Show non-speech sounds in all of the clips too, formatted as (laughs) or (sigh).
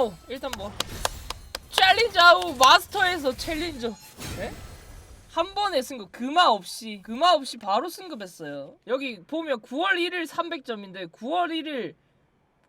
아우. 일단 뭐. 챌린저 아우 마스터에서 챌린저 네? 한 번에 승급 금화 없이 금화 없이 바로 승급했어요. 여기 보면 9월 1일 300점인데 9월 1일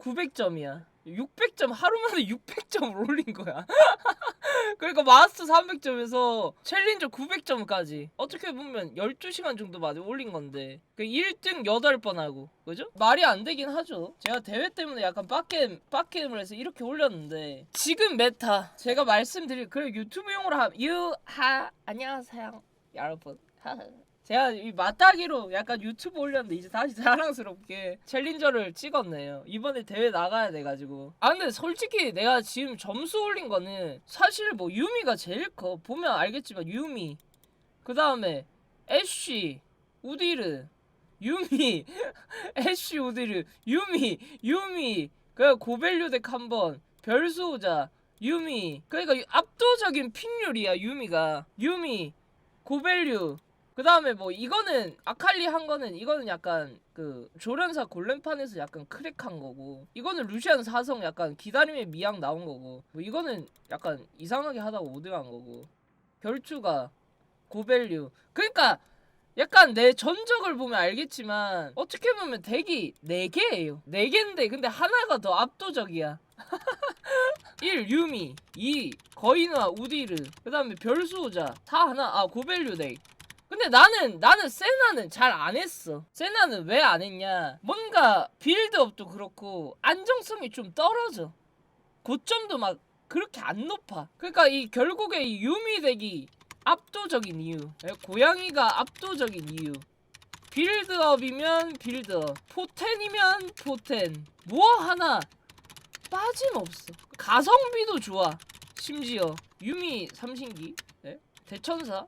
900점이야. 600점 하루 만에 600점을 (laughs) 올린 거야. (laughs) 그러니까 마스터 300점에서 챌린저 900점까지. 어떻게 보면 12시간 정도 만에 올린 건데. 그 1등 8번 하고. 그죠? 말이 안 되긴 하죠. 제가 대회 때문에 약간 빡겜 빡겜을 해서 이렇게 올렸는데. 지금 메타. 제가 말씀드릴 그래 유튜브용으로 함 유하 안녕하세요 여러분 (laughs) 제가 이 맞다기로 약간 유튜브 올렸는데 이제 다시 자랑스럽게 챌린저를 찍었네요. 이번에 대회 나가야 돼가지고. 아 근데 솔직히 내가 지금 점수 올린 거는 사실 뭐 유미가 제일 커. 보면 알겠지만 유미. 그 다음에 애쉬, 우디르, 유미, (laughs) 애쉬, 우디르, 유미, 유미. 그 고밸류 덱 한 번 별수호자. 유미 그러니까 이 압도적인 픽률이야 유미가 유미 고밸류 그 다음에 뭐 이거는 아칼리 한 거는 이거는 약간 그 조련사 골렘판에서 약간 크랙한 거고 이거는 루시안 사성 약간 기다림의 미학 나온 거고 뭐 이거는 약간 이상하게 하다가 오드한 거고 별주가 고밸류. 그러니까 약간 내 전적을 보면 알겠지만 어떻게 보면 덱이 4개예요. 4개인데 근데 하나가 더 압도적이야. (laughs) 1 유미 2 거인화 우디르 그 다음에 별수호자 다 하나. 아 고밸류 덱 근데 나는 나는 세나는 잘 안 했어. 세나는 왜 안 했냐? 뭔가 빌드업도 그렇고 안정성이 좀 떨어져. 고점도 막 그렇게 안 높아. 그러니까 이 결국에 이 유미 덱이 압도적인 이유. 예, 고양이가 압도적인 이유. 빌드업이면 빌드업, 포텐이면 포텐. 뭐 하나 빠짐없어. 가성비도 좋아. 심지어 유미 삼신기, 예? 대천사,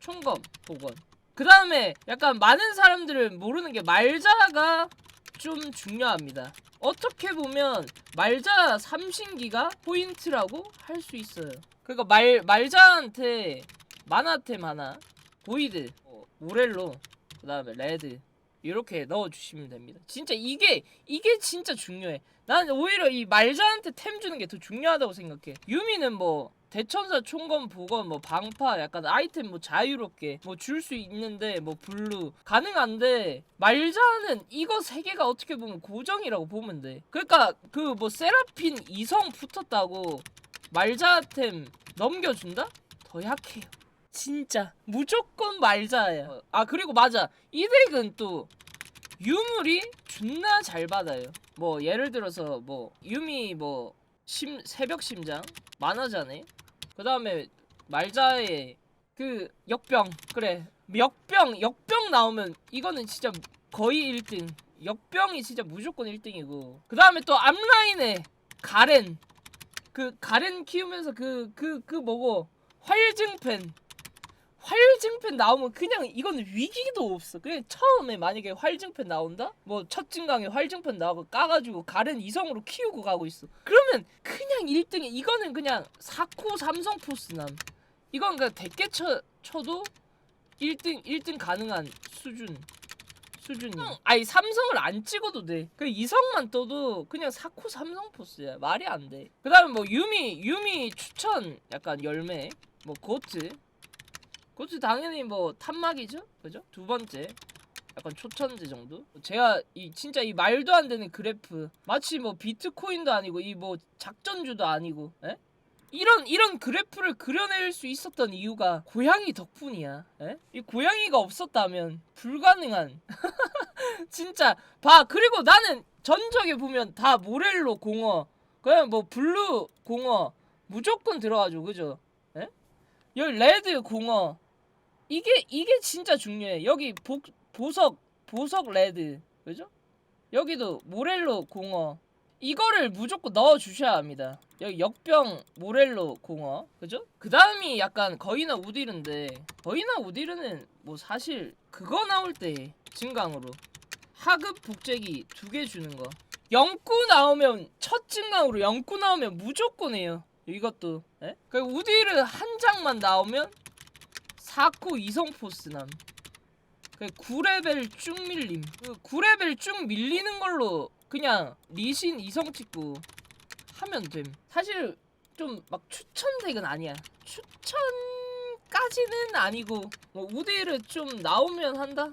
총검 복원. 그 다음에 약간 많은 사람들은 모르는 게 말자가 좀 중요합니다. 어떻게 보면 말자 삼신기가 포인트라고 할 수 있어요. 그러니까 말 말자한테 만화템 하나, 보이드, 어, 모렐로, 그 다음에 레드 이렇게 넣어주시면 됩니다. 진짜 이게 이게 진짜 중요해. 나는 오히려 이 말자한테 템 주는 게 더 중요하다고 생각해. 유미는 뭐 대천사 총검 보건 뭐 방파 약간 아이템 뭐 자유롭게 뭐 줄 수 있는데 뭐 블루 가능한데 말자는 이거 세 개가 어떻게 보면 고정이라고 보면 돼. 그러니까 그 뭐 세라핀 이성 붙었다고 말자템 넘겨준다? 더 약해요. 진짜 무조건 말자야. 아 그리고 맞아 이 덱은 또 유물이 존나 잘 받아요. 뭐 예를 들어서 뭐 유미 뭐 심, 새벽 심장 만화자네. 그 다음에 말자의 그 역병. 그래 역병 역병 나오면 이거는 진짜 거의 1등. 역병이 진짜 무조건 1등이고. 그 다음에 또 앞라인에 가렌. 그 가렌 키우면서 그 그 그 뭐고? 활증펜 활증펜 나오면 그냥 이거는 위기도 없어. 그냥 처음에 만약에 활증펜 나온다? 뭐 첫 증강에 활증펜 나오고 까가지고 가렌 이성으로 키우고 가고 있어. 그러면 그냥 1등에 이거는 그냥 사코 삼성 포스남. 이건 그냥 대깨 쳐, 쳐도 1등 1등 가능한 수준. 수준이. 아니 삼성을 안 찍어도 돼. 그 이성만 떠도 그냥 사코 삼성 포스야. 말이 안 돼. 그다음에 뭐 유미 유미 추천 약간 열매 뭐 고트 고트 당연히 뭐 탑막이죠, 그죠? 두 번째 약간 초천재 정도. 제가 이 진짜 이 말도 안 되는 그래프 마치 뭐 비트코인도 아니고 이 뭐 작전주도 아니고, 에? 이런 이런 그래프를 그려낼 수 있었던 이유가 고양이 덕분이야. 에? 이 고양이가 없었다면 불가능한. (laughs) 진짜 봐. 그리고 나는 전적에 보면 다 모렐로 공어, 그냥 뭐 블루 공어 무조건 들어가죠, 그죠? 에? 여기 레드 공어 이게 이게 진짜 중요해. 여기 복, 보석 보석 레드 그죠? 여기도 모렐로 공어 이거를 무조건 넣어 주셔야 합니다. 여기 역병 모렐로 공어 그죠? 그 다음이 약간 거이나 우디르인데 거이나 우디르는 뭐 사실 그거 나올 때 증강으로 하급 복제기 두 개 주는 거 영구 나오면 첫 증강으로 영구 나오면 무조건 해요. 이것도 예? 그 우디르 한 장만 나오면 사코 이성 포스남. 그 9레벨 쭉 밀림. 그 9레벨 쭉 밀리는 걸로 그냥 리신 이성 찍고 하면 됨. 사실 좀 막 추천덱은 아니야. 추천까지는 아니고 뭐 우대를 좀 나오면 한다.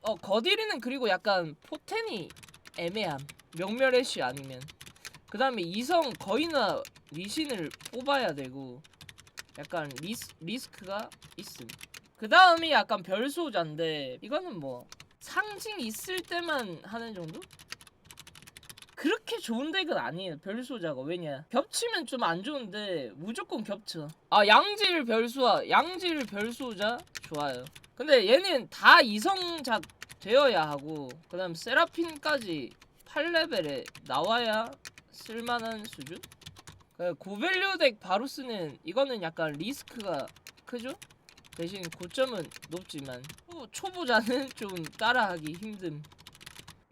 어 거디리는 그리고 약간 포텐이 애매함. 명멸애쉬 아니면 그 다음에 이성 거의나 리신을 뽑아야 되고 약간 리스, 리스크가 있음. 그 다음이 약간 별소자인데 이거는 뭐 상징 있을 때만 하는 정도? 그렇게 좋은 덱은 아니에요 별소자가 왜냐 겹치면 좀 안 좋은데 무조건 겹쳐 아 양질 별수와 양질 별소자 좋아요 근데 얘는 다 이성작 되어야 하고 그 다음 세라핀까지 8레벨에 나와야 쓸만한 수준? 그 고밸류 덱 바로 쓰는 이거는 약간 리스크가 크죠? 대신 고점은 높지만 어, 초보 자는 (laughs) 좀 따라하기 힘듦.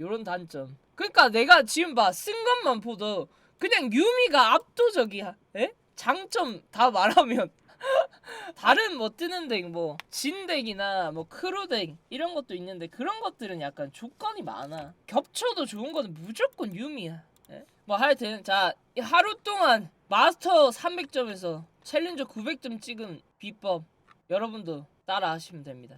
요런 단점. 그러니까 내가 지금 봐 쓴 것만 보도 그냥 유미가 압도적이야. 에? 장점 다 말하면. (laughs) 다른 뭐 뜨는 덱 뭐 진덱이나 뭐 크루덱 이런 것도 있는데 그런 것들은 약간 조건이 많아. 겹쳐도 좋은 거는 무조건 유미야 예? 뭐 하여튼 자이 하루 동안 마스터 300점에서 챌린저 900점 찍은 비법 여러분도 따라 하시면 됩니다